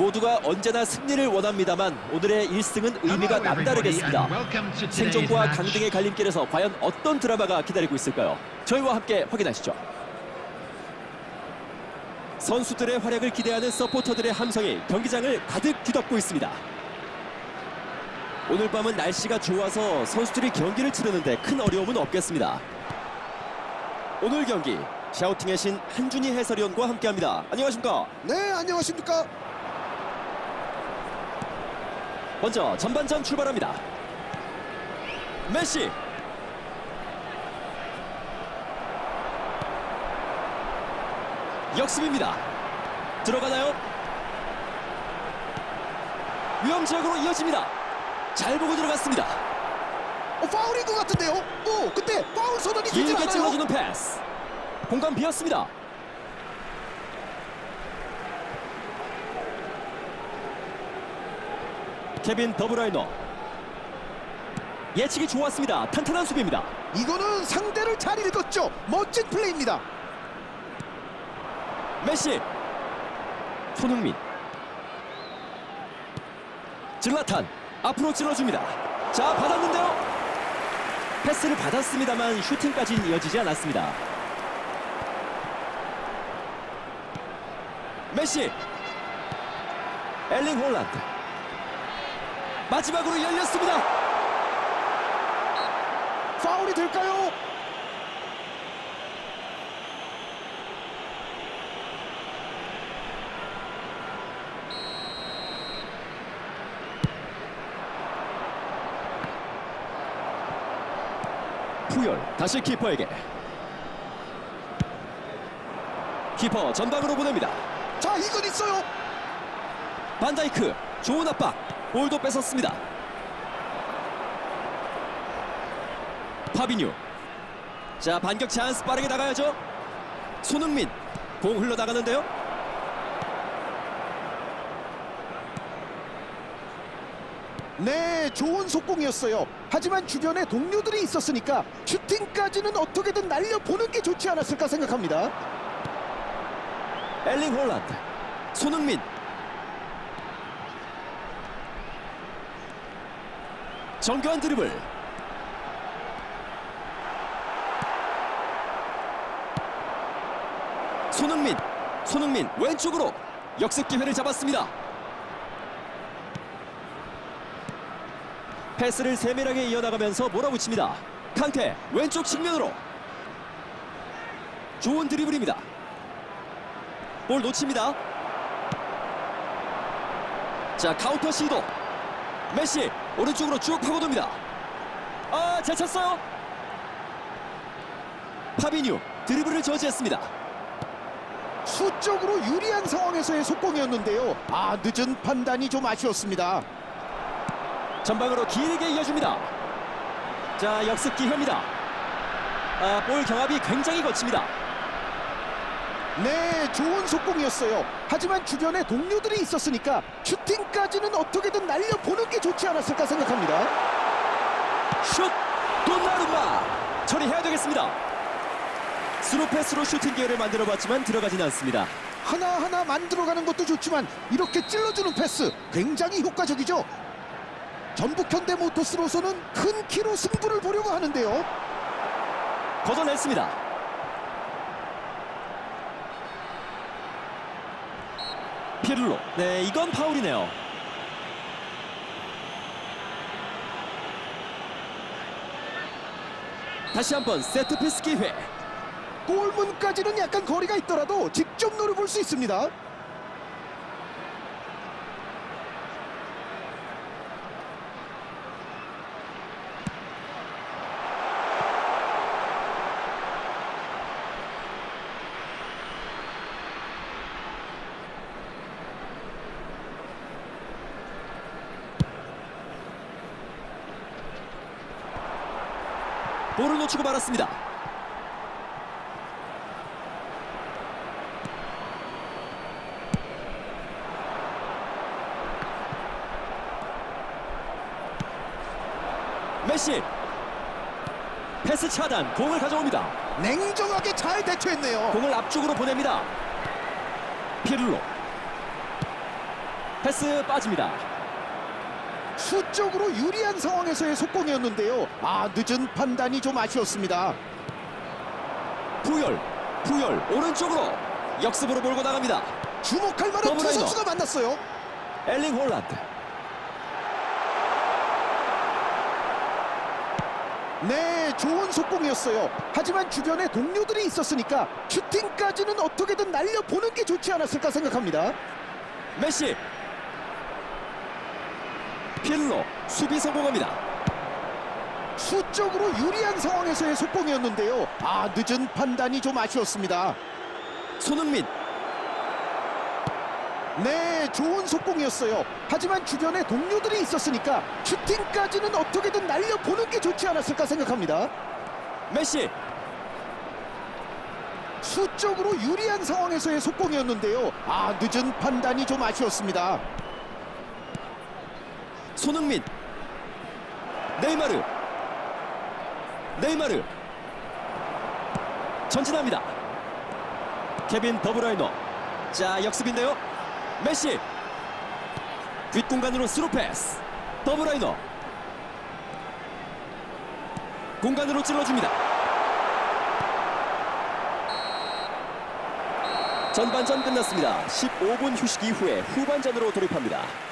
모두가 언제나 승리를 원합니다만 오늘의 1승은 의미가 남다르겠습니다. 생존과 강등의 갈림길에서 과연 어떤 드라마가 기다리고 있을까요? 저희와 함께 확인하시죠. 선수들의 활약을 기대하는 서포터들의 함성이 경기장을 가득 뒤덮고 있습니다. 오늘 밤은 날씨가 좋아서 선수들이 경기를 치르는데 큰 어려움은 없겠습니다. 오늘 경기 샤우팅의 신 한준희 해설위원과 함께합니다. 안녕하십니까? 네, 안녕하십니까? 먼저 전반전 출발합니다. 메시 역습입니다. 들어가나요? 위험 지역으로 이어집니다. 잘 보고 들어갔습니다. 어, 파울인 것 같은데요? 오, 근데 파울 선언이 길게 않아요? 찔러주는 패스. 공간 비었습니다. 케빈 더브라이너. 예측이 좋았습니다. 탄탄한 수비입니다. 이거는 상대를 잘 읽었죠. 멋진 플레이입니다. 메시 손흥민 질라탄 앞으로 찔러줍니다 자 받았는데요 패스를 받았습니다만 슈팅까지는 이어지지 않았습니다 메시 엘링 홀란드 마지막으로 열렸습니다 파울이 될까요? 푸열 다시 키퍼에게 키퍼 전방으로 보냅니다 자, 이건 있어요. 반다이크 좋은 압박 볼도 뺏었습니다. 파비뉴. 자 반격 찬스 빠르게 나가야죠. 손흥민. 공 흘러나가는데요. 네, 좋은 속공이었어요. 하지만 주변에 동료들이 있었으니까 슈팅까지는 어떻게든 날려보는 게 좋지 않았을까 생각합니다. 엘링 홀란드. 손흥민 정교한 드리블. 손흥민 손흥민 왼쪽으로 역습 기회를 잡았습니다. 패스를 세밀하게 이어나가면서 몰아붙입니다. 칸테 왼쪽 측면으로. 좋은 드리블입니다. 볼 놓칩니다. 자 카운터 시도. 메시 오른쪽으로 쭉 파고듭니다. 아, 잘 찼어요. 파비뉴 드리블을 저지했습니다. 수적으로 유리한 상황에서의 속공이었는데요. 아, 늦은 판단이 좀 아쉬웠습니다. 전방으로 길게 이어줍니다. 자 역습 기회입니다. 아, 볼 경합이 굉장히 거칩니다. 네, 좋은 속공이었어요. 하지만 주변에 동료들이 있었으니까 슈팅까지는 어떻게든 날려보는 게 좋지 않았을까 생각합니다. 슛 돈나루마 처리해야 되겠습니다. 스루 패스로 슈팅 기회를 만들어봤지만 들어가진 않습니다. 하나하나 만들어가는 것도 좋지만 이렇게 찔러주는 패스 굉장히 효과적이죠. 전북 현대모터스로서는 큰 키로 승부를 보려고 하는데요. 걷어냈습니다. 피를로. 네, 이건 파울이네요. 다시 한번 세트 피스 기회. 골문까지는 약간 거리가 있더라도 직접 노려볼 수 있습니다. 볼을 놓치고 말았습니다. 메시 패스 차단 공을 가져옵니다. 냉정하게 잘 대처했네요. 공을 앞쪽으로 보냅니다. 피를로 패스 빠집니다. 수적으로 유리한 상황에서의 속공이었는데요. 아 늦은 판단이 좀 아쉬웠습니다. 부열, 부열 오른쪽으로 역습으로 몰고 나갑니다. 주목할 만한 두. 선수가 만났어요. 엘링 홀란드. 네, 좋은 속공이었어요. 하지만 주변에 동료들이 있었으니까 슈팅까지는 어떻게든 날려보는 게 좋지 않았을까 생각합니다. 메시. 필로 수비 성공합니다. 수적으로 유리한 상황에서의 속공이었는데요. 아, 늦은 판단이 좀 아쉬웠습니다. 손흥민. 네, 좋은 속공이었어요. 하지만 주변에 동료들이 있었으니까 슈팅까지는 어떻게든 날려보는 게 좋지 않았을까 생각합니다. 메시. 수적으로 유리한 상황에서의 속공이었는데요. 아, 늦은 판단이 좀 아쉬웠습니다. 손흥민. 네이마르. 네이마르. 전진합니다. 케빈 더브라이너. 자, 역습인데요. 메시. 뒷공간으로 스루 패스. 더브라이너. 공간으로 찔러줍니다. 전반전 끝났습니다. 15분 휴식 이후에 후반전으로 돌입합니다.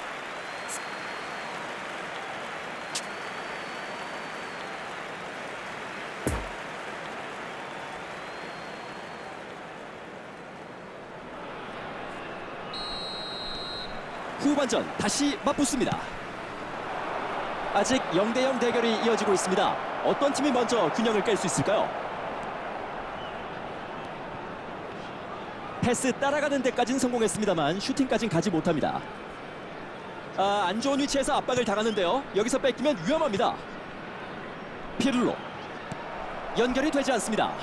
후반전 다시 맞붙습니다. 아직 0대0 대결이 이어지고 있습니다. 어떤 팀이 먼저 균형을 깰 수 있을까요? 패스 따라가는 데까지는 성공했습니다만 슈팅까지는 가지 못합니다. 아, 안 좋은 위치에서 압박을 당하는데요. 여기서 뺏기면 위험합니다. 피를로 연결이 되지 않습니다.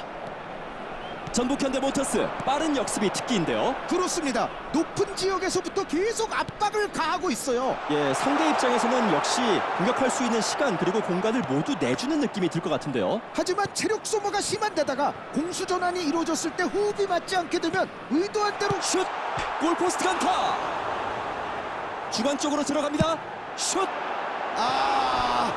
전북 현대 모터스 빠른 역습이 특기인데요. 그렇습니다. 높은 지역에서부터 계속 압박을 가하고 있어요. 예, 상대 입장에서는 역시 공격할 수 있는 시간 그리고 공간을 모두 내주는 느낌이 들 것 같은데요. 하지만 체력 소모가 심한 데다가 공수 전환이 이루어졌을 때 호흡이 맞지 않게 되면 의도한 대로 슛! 골포스트 강타! 주관 쪽으로 들어갑니다. 슛! 아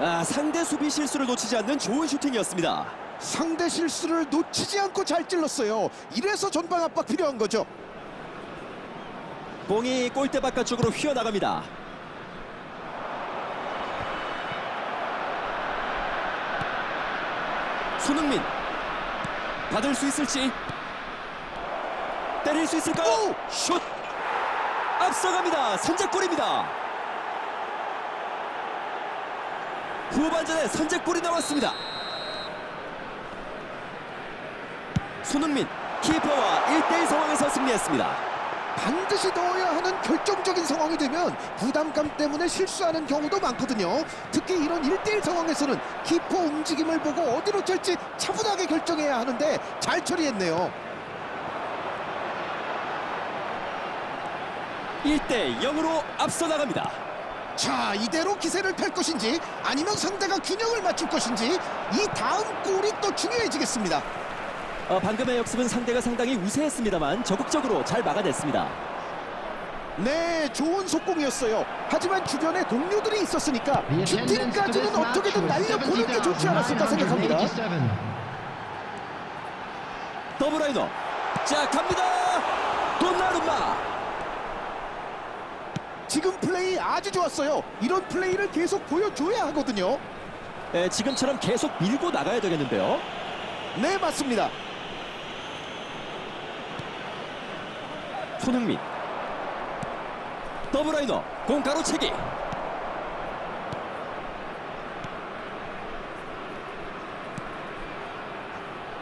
아, 상대 수비 실수를 놓치지 않는 좋은 슈팅이었습니다. 상대 실수를 놓치지 않고 잘 찔렀어요. 이래서 전방 압박 필요한 거죠. 공이 골대 바깥쪽으로 휘어나갑니다. 손흥민 받을 수 있을지 때릴 수 있을까요? 오! 슛 앞서갑니다. 선제골입니다. 후반전에 선제골이 나왔습니다. 손흥민 키퍼와 1대1 상황에서 승리했습니다. 반드시 넣어야 하는 결정적인 상황이 되면 부담감 때문에 실수하는 경우도 많거든요. 특히 이런 1대1 상황에서는 키퍼 움직임을 보고 어디로 찰지 차분하게 결정해야 하는데 잘 처리했네요. 1대 0으로 앞서 나갑니다. 자, 이대로 기세를 펼 것인지 아니면 상대가 균형을 맞출 것인지 이 다음 골이 또 중요해지겠습니다. 어, 방금의 역습은 상대가 상당히 우세했습니다만 적극적으로 잘 막아냈습니다. 네, 좋은 속공이었어요. 하지만 주변에 동료들이 있었으니까 슈팅까지는 어떻게든 날려보는 게 좋지 않았을까 생각합니다. 더블라이너 자 갑니다. 돈나루마 지금 플레이 아주 좋았어요. 이런 플레이를 계속 보여줘야 하거든요. 에, 지금처럼 계속 밀고 나가야 되겠는데요. 네, 맞습니다. 손흥민. 더블라이너 공 가로채기.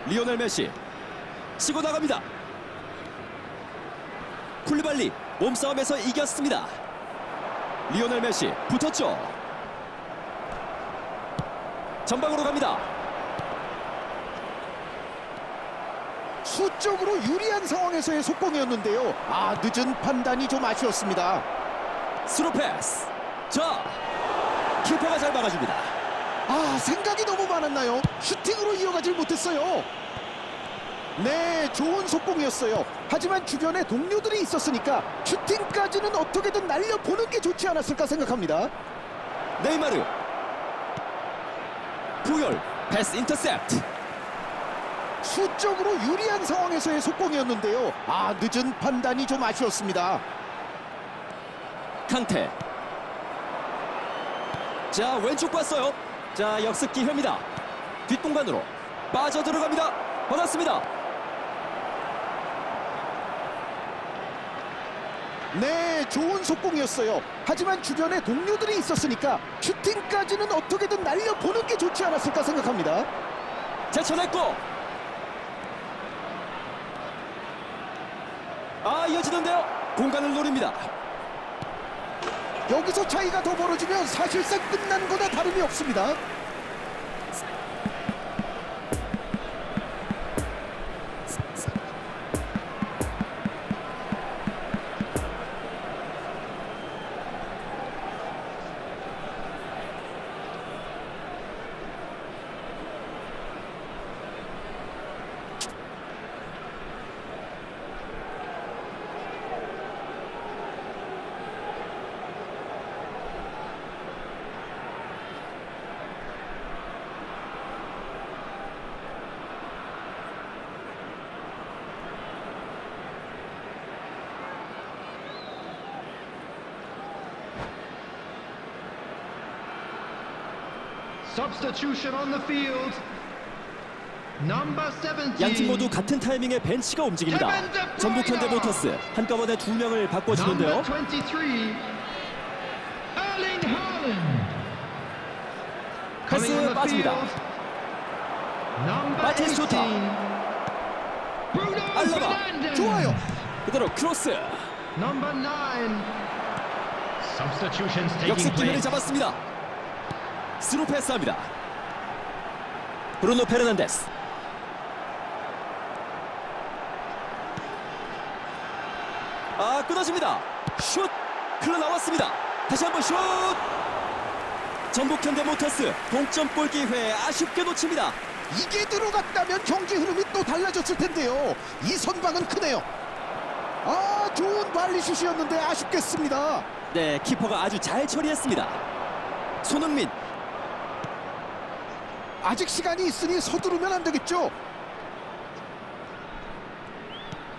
리오넬 메시. 치고 나갑니다. 쿨리발리 몸싸움에서 이겼습니다. 리오넬 메시 붙었죠. 전방으로 갑니다 수적으로 유리한 상황에서의 속공이었는데요. 아, 늦은 판단이 좀 아쉬웠습니다. 스루 패스 자 키퍼가 잘 막아줍니다 아, 생각이 너무 많았나요? 슈팅으로 이어가질 못했어요. 네, 좋은 속공이었어요. 하지만 주변에 동료들이 있었으니까 슈팅까지는 어떻게든 날려보는 게 좋지 않았을까 생각합니다. 네이마르 푸열 패스 인터셉트 수적으로 유리한 상황에서의 속공이었는데요. 아, 늦은 판단이 좀 아쉬웠습니다. 강태 자 왼쪽 봤어요 자 역습 기회입니다 뒷공간으로 빠져 들어갑니다 받았습니다 네, 좋은 속공이었어요. 하지만 주변에 동료들이 있었으니까 슈팅까지는 어떻게든 날려보는 게 좋지 않았을까 생각합니다. 제쳐냈고 아 이어지는데요 공간을 노립니다 여기서 차이가 더 벌어지면 사실상 끝난 거나 다름이 없습니다. Substitution on the field. Number 17. 양팀 모두 같은 타이밍에 벤치가 움직입니다 전북 현대모터스 한꺼번에 두 명을 바꿔주는데요 Number 23. Erling Haaland. 패스 빠집니다. 18. Bruno 알라바. 좋아요. 그대로 크로스 Number 9. Substitutions taking 역습 기회를. 잡았습니다 스루 패스합니다. 브루노 페르난데스. 아 끊어집니다. 슛! 흘러나왔습니다. 다시 한번 슛! 전북 현대모터스 동점골 기회 아쉽게 놓칩니다. 이게 들어갔다면 경기 흐름이 또 달라졌을 텐데요. 이 선방은 크네요. 아, 좋은 발리슛이었는데 아쉽겠습니다. 네 키퍼가 아주 잘 처리했습니다. 손흥민 아직 시간이 있으니 서두르면 안 되겠죠.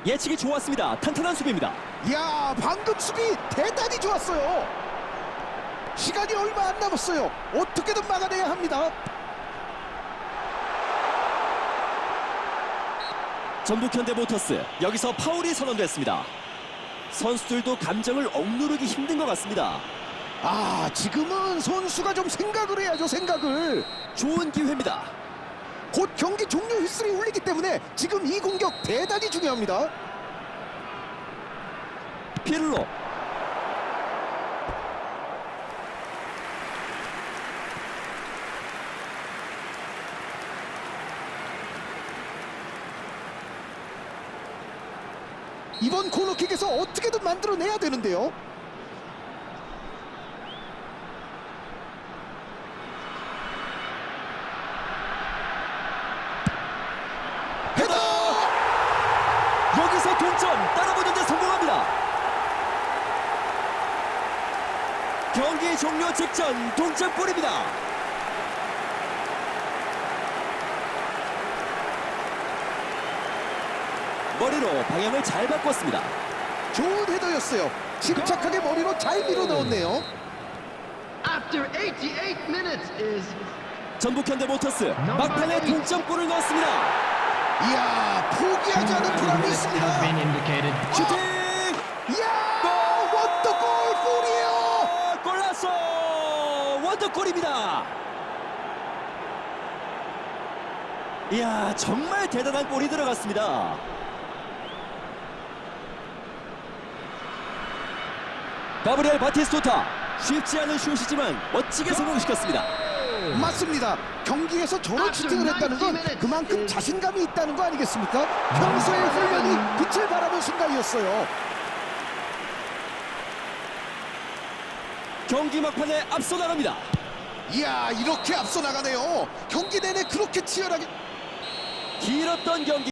예측이 좋았습니다 탄탄한 수비입니다 이야, 방금 수비 대단히 좋았어요. 시간이 얼마 안 남았어요. 어떻게든 막아내야 합니다. 전북 현대모터스 여기서 파울이 선언됐습니다 선수들도 감정을 억누르기 힘든 것 같습니다 아, 지금은 선수가 좀 생각을 해야죠, 생각을. 좋은 기회입니다 곧 경기 종료 휘슬이 울리기 때문에 지금 이 공격 대단히 중요합니다. 피를로 이번 코너킥에서 어떻게든 만들어내야 되는데요. 헤더! 여기서 동점 따라붙는데 성공합니다 경기 종료 직전 동점골입니다 머리로 방향을 잘 바꿨습니다 좋은 헤더였어요. 침착하게 머리로 잘 밀어 넣었네요. After 88 minutes is 전북 현대모터스 막판에 동점골을 넣었습니다 이야, 포기하지 않은 has 있습니다. 슈팅 이야, 원더골 골이에요. 아, 골랐어 원더 골입니다. 이야 정말 대단한 골이 들어갔습니다. 가브리엘 바티스토타 쉽지 않은 슛이지만 멋지게 성공시켰습니다. 맞습니다. 경기에서 저런 슈팅을 했다는 건 그만큼 자신감이 있다는 거 아니겠습니까? 평소의 훈련이 빛을 발하는 순간이었어요. 경기 막판에 앞서 나갑니다 이야, 이렇게 앞서 나가네요. 경기 내내 그렇게 치열하게 길었던 경기